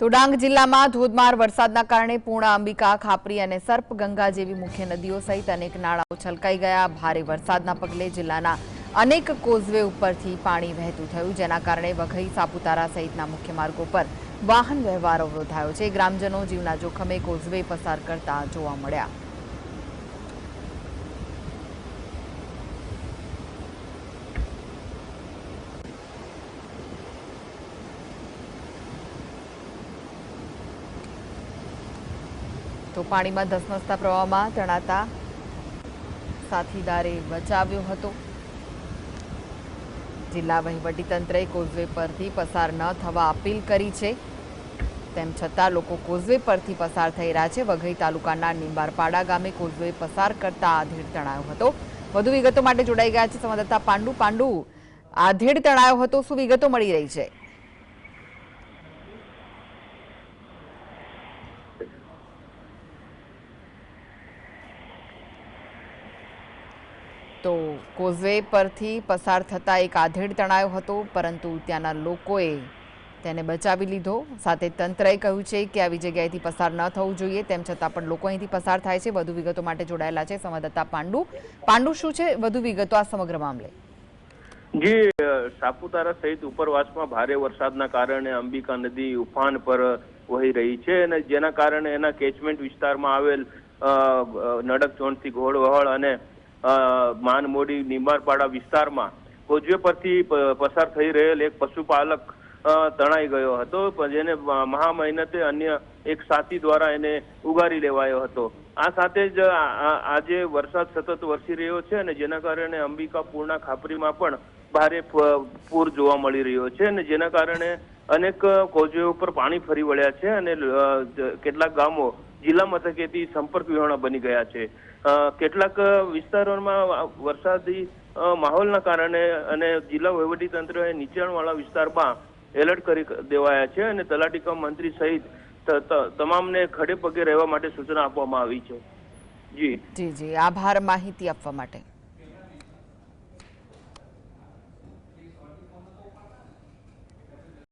તો ડાંગ જિલ્લામાં ધોધમાર વરસાદના કારણે પૂર્ણા અંબિકા, ખાપરી અને સર્પગંગા જેવી મુખ્ય નદીઓ સહિત અનેક નાળાઓ છલકાઈ ગયા. ભારે વરસાદના પગલે જિલ્લાના અનેક કોઝવે ઉપરથી પાણી વહેતું થયું, જેના કારણે વઘઈ, સાપુતારા સહિતના મુખ્ય માર્ગો પર વાહન વ્યવહાર અવરોધાયો છે. ગ્રામજનો જીવના જોખમે કોઝવે પસાર કરતા જોવા મળ્યા. તો પાણીમાં ધસમસતા પ્રવાહમાં તણાતા સાથીદારે બચાવ્યો હતો. જિલ્લા વહીવટીતંત્રએ કોઝવે પરથી પસાર ન થવા અપીલ કરી છે. તેમ છતાં લોકો કોઝવે પરથી પસાર થઈ રહ્યા છે. વઘઈ તાલુકાના નિંબારપાડા ગામે કોઝવે પસાર કરતા આધેડ તણાયો હતો. વધુ વિગતો માટે જોડાઈ ગયા છે સંવાદદાતા પાંડુ. પાંડુ, આધેડ તણાયો હતો. શું વિગતો મળી રહી છે? તો કોઝવે પરથી પસાર થતાં એક આધેડ તણાયો હતો, પરંતુ ત્યાંના લોકોએ તેને બચાવી લીધો. સાથે તંત્રએ કહ્યું છે કે આવી જગ્યાએથી પસાર ન થવું જોઈએ, તેમ છતાં પણ લોકો અહીંથી પસાર થાય છે. વધુ વિગતો માટે જોડાયેલા છે સંવાદદાતા પાંડુ. પાંડુ, શું છે? વધુ વિગતો આ સમગ્ર મામલે. જી સાપુતારા સહિત ઉપરવાસમાં ભારે વરસાદના કારણે અંબિકા નદી ઉફાન પર વહી રહી છે અને જેના કારણે એના કેચમેન્ટ વિસ્તારમાં આવેલ નડક ચોણથી ઘોડવહળ અને માનમોડી નિંબારપાડા વિસ્તારમાં કોજવે પરથી પસાર થઈ રહેલ એક પશુપાલક તણાઈ ગયો હતો. જેને મહામહેનતે મહા મહેનતે અન્ય એક સાથી દ્વારા એને ઉગારી લેવાયો હતો. આ સાથે જ આજે વરસાદ સતત વરસી રહ્યો છે અને જેના કારણે અંબિકાપુરના ખાપરીમાં પણ ભારે પૂર જોવા મળી રહ્યો છે અને જેના કારણે અનેક કોજવે ઉપર પાણી ફરી વળ્યા છે અને કેટલાક ગામો જિલ્લા મથકેથી સંપર્ક વિહોણા બની ગયા છે. કેટલાક વિસ્તારોમાં વરસાદી માહોલના કારણે અને જિલ્લા વહીવટી તંત્રએ નીચાણવાળા વિસ્તારમાં એલર્ટ કરી દેવાયા છે અને તલાટી કમ મંત્રી સહિત તમામને ખડે પગે રહેવા માટે સૂચના આપવામાં આવી છે. જી જી. આભાર માહિતી આપવા માટે.